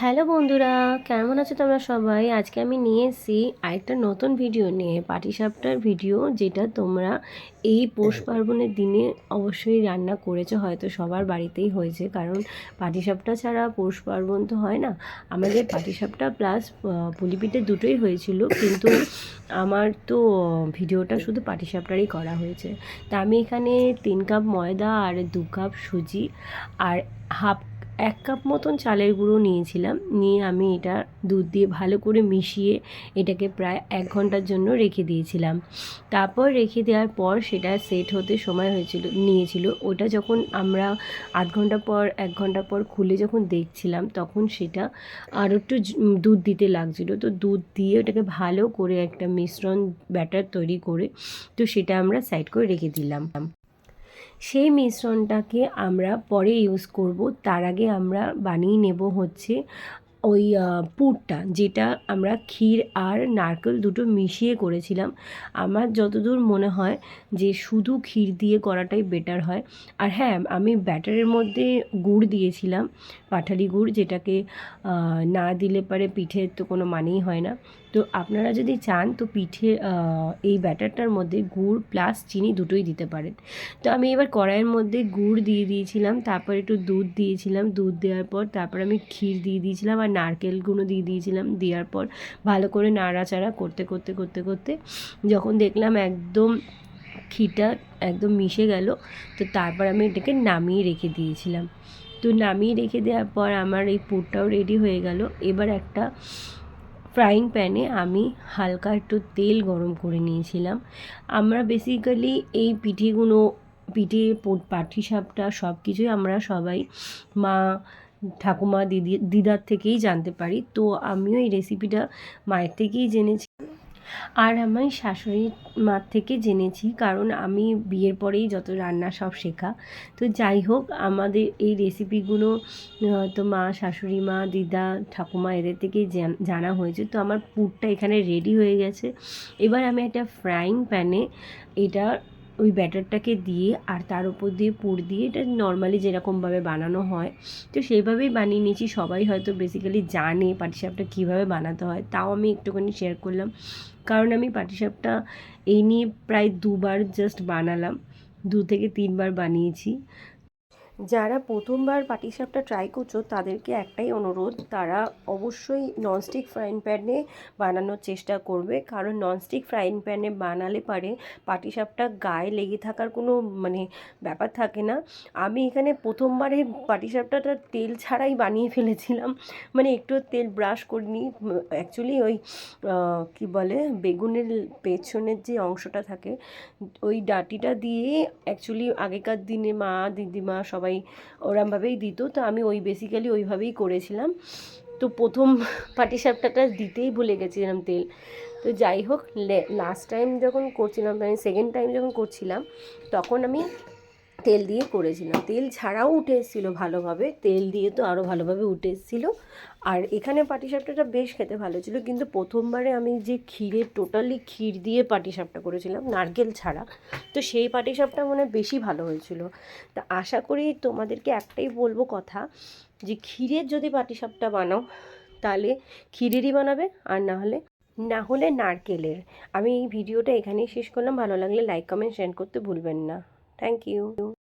Hello বন্ধুরা, কেমন আছো তোমরা সবাই? আজকে আমি নিয়ে এসেছি আরেকটা নতুন ভিডিও নিয়ে পাটিসাপটার ভিডিও যেটা তোমরা এই পৌষ পার্বণের দিনে অবশ্যই রান্না করেছ, হয়তো সবার বাড়িতেই হয়েছে। কারণ পাটিসাপটা ছাড়া পৌষ পার্বণ তো হয় না। আমাদের পাটিসাপটা প্লাস পুলিপিঠে দুটোই হয়েছিল, কিন্তু আমার তো ভিডিওটা শুধু পাটিসাপটারই করা হয়েছে। তা আমি এখানে তিন কাপ ময়দা আর দু কাপ সুজি আর হাফ এক কাপ মতন চালের গুঁড়ো নিয়েছিলাম। নিয়ে আমি এটা দুধ দিয়ে ভালো করে মিশিয়ে এটাকে প্রায় এক ঘণ্টার জন্য রেখে দিয়েছিলাম। তারপর রেখে দেওয়ার পর সেটা সেট হতে সময় হয়েছিল, নিয়েছিল। ওটা যখন আমরা আধ ঘণ্টা পর, এক ঘণ্টা পর খুলে যখন দেখছিলাম, তখন সেটা আর একটু দুধ দিতে লাগছিল। তো দুধ দিয়ে ওটাকে ভালো করে একটা মিশ্রণ ব্যাটার তৈরি করে, তো সেটা আমরা সাইড করে রেখে দিলাম। সেই মিশ্রণটাকে আমরা পরে ইউজ করব। তার আগে আমরা বানিয়ে নেব হচ্ছে ওই পুরটা, যেটা আমরা ক্ষীর আর নারকেল দুটো মিশিয়ে করেছিলাম। আমার যতদূর মনে হয় যে শুধু ক্ষীর দিয়ে করাটাই বেটার হয়। আর হ্যাঁ আমি ব্যাটারের মধ্যে গুড় দিয়েছিলাম, পাঠালি গুড়, যেটাকে না দিলে পারে পিঠের তো কোনো মানেই হয় না। তো আপনারা যদি চান, তো পিঠে এই ব্যাটারটার মধ্যে গুড় প্লাস চিনি দুটোই দিতে পারেন। তো আমি এবার কড়াইয়ের মধ্যে গুড় দিয়ে দিয়েছিলাম, তারপর একটু দুধ দিয়েছিলাম। দুধ দেওয়ার পর তারপর আমি ক্ষীর দিয়ে দিয়েছিলাম আর নারকেলগুলো দিয়ে দিয়েছিলাম। দেওয়ার পর ভালো করে নাড়াচাড়া করতে করতে করতে করতে যখন দেখলাম একদম ক্ষীরটা একদম মিশে গেল, তো তারপর আমি এটাকে নামিয়ে রেখে দিয়েছিলাম। তো নামিয়ে রেখে দেওয়ার পর আমার এই পুরটাও রেডি হয়ে গেল। এবার একটা ফ্রাইং প্যানে আমি হালকা একটু তেল গরম করে নিয়েছিলাম। আমরা বেসিক্যালি এই পিঠেগুলো পিঠে পাঠি সাপটা সব কিছুই আমরা সবাই মা, ঠাকুমা, দিদি, দিদার থেকেই জানতে পারি। তো আমিও এই রেসিপিটা মায়ের থেকেই জেনেছি। আর আমি শাশুড়ির মা থেকে জেনেছি, কারণ আমি বিয়ের পরেই যত রান্না সব শেখা। তো যাই হোক, আমাদের এই রেসিপিগুলো তো মা, শাশুড়ি মা, দিদা, ঠাকুমা এদের থেকেই জানা হয়েছে। তো আমার পুরটা এখানে রেডি হয়ে গেছে। এবার আমি একটা ফ্রাইং প্যানে এটা ওই ব্যাটারটাকে দিয়ে আর তার উপর দিয়ে পুর দিয়ে এটা নর্মালি যেরকমভাবে বানানো হয়, তো সেইভাবেই বানিয়ে নিয়েছি। সবাই হয়তো বেসিক্যালি জানে পাটিসাপটা কীভাবে বানাতে হয়, তাও আমি একটুখানি শেয়ার করলাম। কারণ আমি পাটিসাপটা এই নিয়ে প্রায় দুবার জাস্ট বানালাম, দু থেকে তিনবার বানিয়েছি। যারা প্রথমবার পাটিসাপটা ট্রাই করছ, তাদেরকে একটাই অনুরোধ, তারা অবশ্যই ননস্টিক ফ্রাইং প্যানে বানানোর চেষ্টা করবে। কারণ ননস্টিক ফ্রাইং প্যানে বানালে পারে পাটিসাপটা গায়ে লেগে থাকার কোনো মানে ব্যাপার থাকে না। আমি এখানে প্রথমবারে পাটিসাপটাটা তেল ছাড়াই বানিয়ে ফেলেছিলাম। মানে একটু তেল ব্রাশ করিনি। অ্যাকচুয়ালি ওই কি বলে, বেগুনের পেছনের যে অংশটা থাকে, ওই ডাটিটা দিয়ে অ্যাকচুয়ালি আগেকার দিনে মা, দিদিমা সবাই সবাই ওরমভাবেই দিত। তো আমি ওই বেসিক্যালি ওইভাবেই করেছিলাম। তো প্রথম পাটিসাপটাটা দিতেই ভুলে গেছিলাম তেল। তো যাই হোক লাস্ট টাইম যখন করছিলাম মানে সেকেন্ড টাইম যখন করছিলাম, তখন আমি তেল দিয়ে করেছিলাম। তেল ছাড়াও উঠে এসেছিল ভালোভাবে। তেল দিয়ে তো আরও ভালোভাবে উঠে এসেছিল। আর এখানে পাটিসাপটাটা বেশ খেতে ভালো ছিল। কিন্তু প্রথমবারে আমি যে ক্ষীরে টোটালি ক্ষীর দিয়ে পাটিসাপটা করেছিলাম, নারকেল ছাড়া, তো সেই পাটিসাপটা মনে বেশি ভালো হয়েছিল। তা আশা করি তোমাদেরকে একটাই বলব কথা, যে ক্ষীরের যদি পাটিসাপটা বানাও, তাহলে ক্ষীরেরই বানাবে, আর না হলে না হলে নারকেলের। আমি এই ভিডিওটা এখানেই শেষ করলাম। ভালো লাগলে লাইক কমেন্ট শেয়ার করতে ভুলবেন না। Thank you.